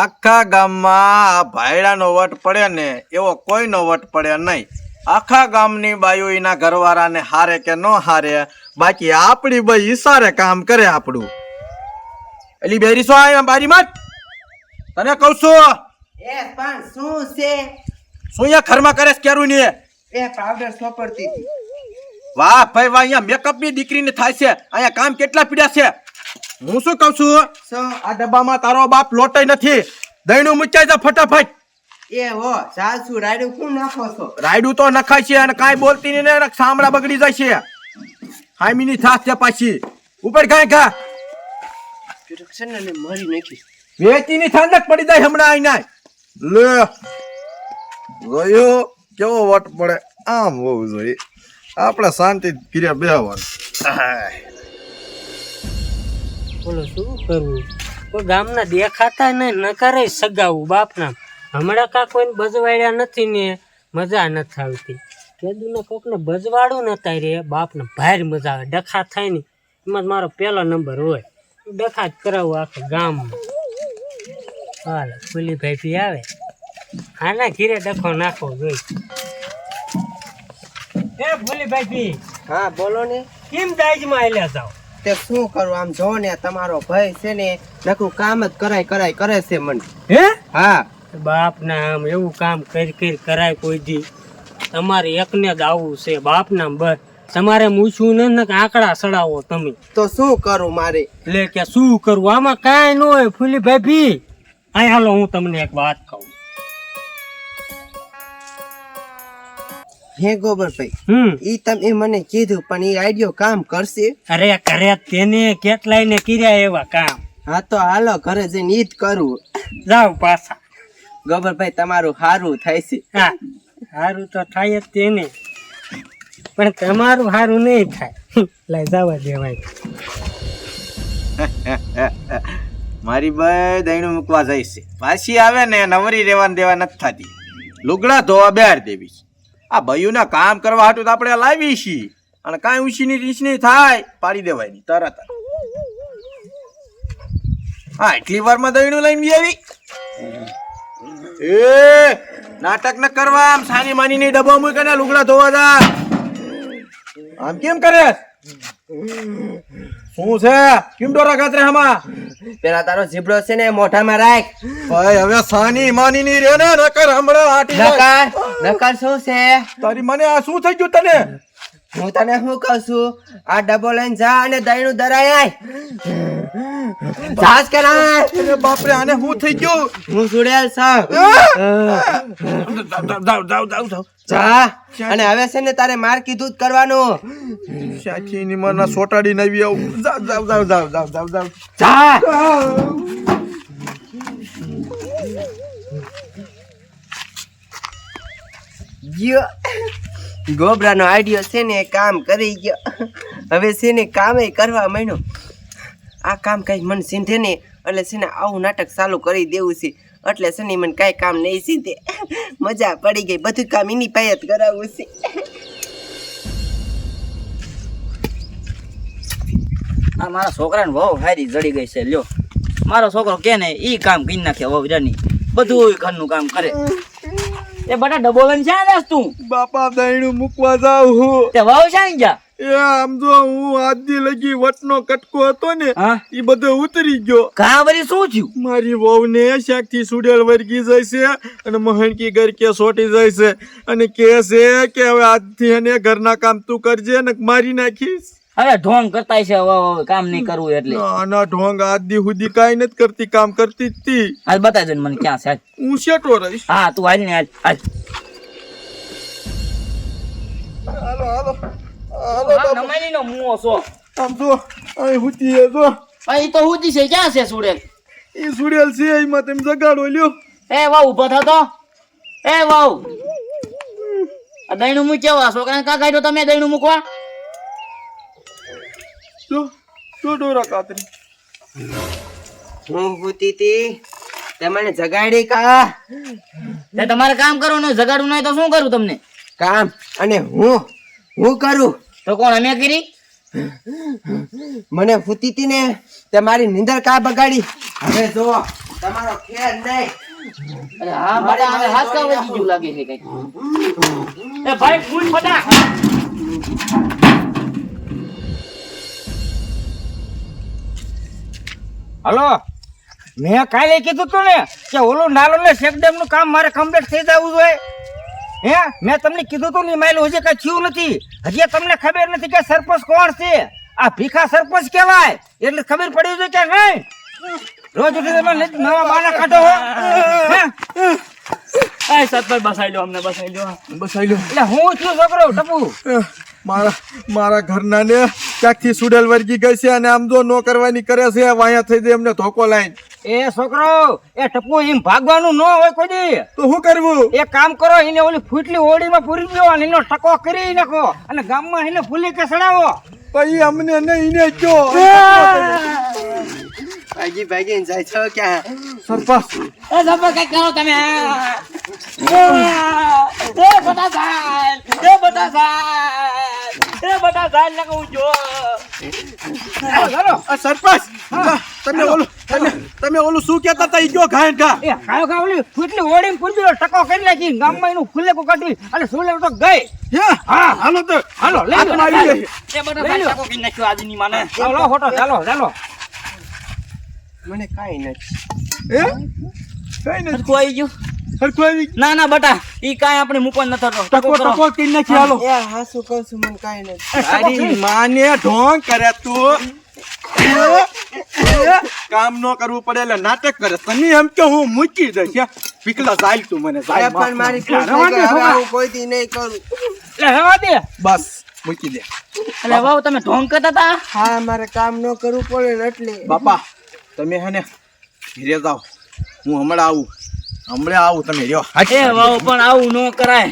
આખા ગામમાં આ ભાયડાનો વટ પડે ને એવો કોઈનો વટ પડે નહીં. આખા ગામની બાયુ એના ઘરવાળાને હારે કે ન હારે બાકી આપણી ભાઈ ઈશારે કામ કરે આપણું. એલી બેરી શું આવ્યા બારી માં તને કહું છું. એ પણ શું છે? શું અહીંયા ઘરમાં કરે કેરું ને એ? પાવડર સોપડતી વાહ ભાઈ વાહ અહીંયા મેકઅપની દીકરીને થાય છે. અહીંયા કામ કેટલા પીડ્યા છે? હું શું કહું છું? આ ડબ્બામાં તારો બાપ લોટાઈ નથી. દહીંનું મૂચાઈ જા ફટાફટ. એ હો સાસુ રાયડું કોણ નાખો છો? રાયડું તો નખાય છે અને કાંઈ બોલતી નહીં ને સાંભળા બગડી જાય છે. હામીની થાક છે પાછી. ઉપર કાંઈ ખા ને મારી નાખી. વેચીની ઠંડક પડી જાય હમણાં આઈને લે. ગયો કેવો વટ પડે? આમ હોવું જોઈએ. આપણે શાંતિ ઘીરે બેહવાનું. બોલો શું કરવું? કોઈ ગામના દેખાતા ને ન કરે સગાવું બાપના. હમણાં કા કોઈને બજવાડ્યા નથી ને મજા નથી આવતી. કેદુને કોકને બજવાડું ન રે બાપને ભારે મજા આવે ડખા થાય ને. એમાં મારો પહેલો નંબર હોય. ડખા જ કરાવું આખા ગામમાં. હાલ ભાઈ પી આવે. આના ઘીરે ડખો નાખો જોઈ. એ ફૂલી ભાઈ પી હા બોલો ને. કેમ દાજમાં આવેલા જાઓ? તે શું કરું? આમ જો ને તમારો ભાઈ છે ને નકરું કામ જ કરાય કરાય કરે છે મને. હે? હા. બાપના આમ એવું કામ કરી કરી કરાય કોઈ દી. તમારે એકને જ આવવું છે બાપ ના બસ. તમારે મૂછવું ન ને આંકડા સડાવો તમે. તો શું કરું મારે? એટલે કે શું કરવું આમાં કાંઈ ન હોય ફૂલી ભાભી. અહીં હાલો હું તમને એક વાત કહું. હે ગોબરભાઈ હમ. ઈ તમે મને કીધું પણ ઈ આઈડિયો કામ કરશે? અરે કરે તેને કેટલાય ને કર્યા એવા કામ. હા તો હાલો ઘરે જઈને ઈ જ કરું. જાઓ પાછા. ગોબરભાઈ તમારું સારું થાય છે. હા સારું તો થાય જ તેને. પણ તમારું સારું નહીં થાય. લઈ જવા દેવાય મારી બે દહીણું મૂકવા જાય છે. પાછી આવે ને નવરી રહેવાની દેવા નથી થતી. લુગડા ધોવા બેર દેવી આ ભાઈઓના કામ કરવા હાટું તો આપણે લાવી છીએ. અને કાંઈ ઊંચીની નહીં થાય, પાડી દેવાયની તરત હા, એટલી વારમાં દહીણું લઈને આવી. એ, નાટક ન કરવા, આમ સાની માની ની ડબ્બો મૂકીને લુગડા ધોવા જા. આમ કેમ કરે? શું છે? કેમ ડોરા ખાતરે હમા? પેલા તારો જીબડો છે ને મોઢામાં રાખ. ભાઈ હવે સાની માની ની રે ને નકર હમણાં આટી. નકર? નકર શું છે? તારી મને આ શું થઈ ગયું તને? હું તને શું કહું છું? આ ડબલ લઈને જા અને દહીંનું દરાય આય. જાસ કે ના. અરે બાપરે આને હું થઈ ગયું? હું સુડેલ છું. જાવ જાવ જાવ જાવ જા. અને હવે છે ને તારે માર કીધું જ કરવાનું. સાચી ની મને સોટાડી નવી આવું. જાવ જાવ જાવ જાવ જાવ જાવ જાવ. જા. ગયો. ગોબરાનો આઈડિયો છે ને કામ કરી ગયો. હવે છે ને કામે કરવા માંડ્યો. આ કામ કાંઈ મને સીંધે ને એટલે છે ને આવું નાટક ચાલુ કરી દેવું છે. એટલે છે ને મને કાંઈ કામ નહીં સીધે. મજા પડી ગઈ. બધું કામ એની પાસે જ કરાવવું છે. આ મારા છોકરાને વહુ હારી જડી ગઈ છે, લ્યો. મારો છોકરો કે ને એ કામ કરી નાખે વહુ રાની બધું ઘરનું કામ કરે. એ બટા ડબો છે ને તું? બાપા દહીણું મૂકવા જાવ હું. તે વાવ છે ને જા. એ આમ જો હું આજથી લગી વટનો કટકો હતો ને એ બધો ઉતરી ગયો. કા વરી શું થયું? મારી વહુને શાકથી સુડેલ વર્ગી જાય છે અને મહણકી કે સોટી જાય છે અને કે છે કે હવે આજથી એને ઘરના કામ તું કરજે ને મારી નાખીશ. હવે ઢોંગ કરતા છે હવે કામ નહીં કરવું એટલે. આના ઢોંગ આદિ સુધી કઈ નથી કરતી કામ કરતી જ તી. હાલ બતાજો મને ક્યાં છે હું શેટો રહીશ. હા તું હાલ ને હાલ હાલ. હાલો હાલો. હાલો નમાની નો મુઓ છો. આમ જો અહીં હુતી જો. અહીં તો હુતી છે ક્યાં છે સુરેલ? એ સુરેલ છે એમાં તમે જગાડો લ્યો. એ વાવ ઊભો થતો એ વાવ. આ દહીણું મૂક્યો છોકરાને કા કાઢ્યો તમે દહીણું મૂકવા? જો જો ડોરા કાતરી. હું ભૂતી તી? તે મને જગાડી કા? તે તમારે કામ કરવાનું જગાડવું નહીં તો શું કરું તમને? કામ અને હું હું કરું? તો કોણ અમે કરી? મને ફૂતી તી ને તે મારી નિંદર કા બગાડી? હવે જો તમારો ખેર નહીં. અરે હા મારે આને હાથ કામ લાગે છે કંઈક. એ ભાઈ ફૂલ ફટા હલો. મેં કાલે કીધું તું ને કે ઓલું નાલો ને શેકડેમનું કામ મારે કમ્પ્લીટ થઈ જવું જોઈએ. હે? મેં તમને કીધું તું ને માયલું હજી કઈ થયું નથી. હજી તમને ખબર નથી કે સરપંચ કોણ છે. આ ભીખા સરપંચ કહેવાય. એટલે ખબર પડી છે કે નહીં? રોજ ઉઠી તમે નવા બાના કાઢો હો. સતભાઈ બસાઈ લો અમને બસાઈ લો બસાઈ લો એટલે હું છું છોકરો ટપુ. મારા મારા ઘરના ને ક્યાંકથી સુડેલ વર્ગી ગઈ છે અને આમ જો નો કરવાની કરે છે વાયા થઈ જાય એમને ધોકો લાઈન એ છોકરો એ ટપુ એમ ભાગવાનું ન હોય કોઈ તો શું કરવું એ કામ કરો એને ઓલી ફૂટલી ઓડીમાં પૂરી દો અને એનો ટકો કરી નાખો અને ગામમાં એને ફૂલી કે સડાવો પછી અમને નહીં ને જો ભાગી ભાગી જાય છો ક્યાં સરપંચ એ સરપંચ કઈ કરો તમે એ બટા સાહેબ એ બટા સાહેબ એ બટા સાહેબ ને કહું જો સરપંચ તમે ઓલું તમે તમે ઓલું શું કહેતા હતા? ઈ કયો ઘાય ઘા? એ ખાયો ખા ઓલી ફૂટલી ઓડીમાં પૂરી ટકો કરી નાખી. ગામમાં એનું ખુલ્લે કો અને સુલે તો ગઈ. હા? હાલો તો હાલો લઈ લો આવી ગઈ. એ બટા સાહેબ ચાકો કરી નાખ્યો આજની માને. ચાલો ફોટો ચાલો ચાલો. મને કાંઈ નથી. હે? કઈ નથી. કોઈ ગયું ગયું. ના ના બટા ઈ કાંઈ આપણે મૂકવા ન થતો ટકો ટકો કરી. નાખી હાલો. એ હા શું કહું છું મને કાઈ નથી. તારી માને ઢોંગ કરે તું. કામ ન કરવું પડે એટલે નાટક કરે. તને એમ કે હું મૂકી દઈશ હે? પીકલા ચાલ તું મને જાય પણ મારી આવું કોઈ દી નહીં કરું. એટલે હવા દે. બસ મૂકી દે. એટલે વાવ તમે ઢોંગ કરતા હતા હા મારે કામ ન કરવું પડે ને એટલે. બાપા તમે હે ને ઘરે જાઓ. હું હમણાં આવું. હમણાં આવું તમે રહ્યો એ વાવ પણ આવું ન કરાય.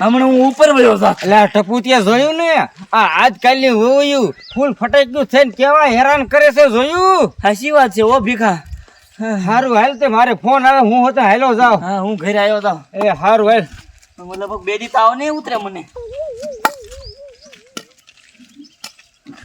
હમણાં હું ઉપર વયો જા એટલે આ ટપુ જોયું ને? આ આજકાલની હોયું ફૂલ ફટાઈ ગયું થઈને કેવા હેરાન કરે છે જોયું? હાચી વાત છે ઓ ભીખા. હારું હાલ તે મારે ફોન આવે હું હતો હાલો જાવ હા હું ઘરે આવ્યો હતો એ હારું હાલ. લગભગ બે દી તાવ નહીં ઉતરે મને.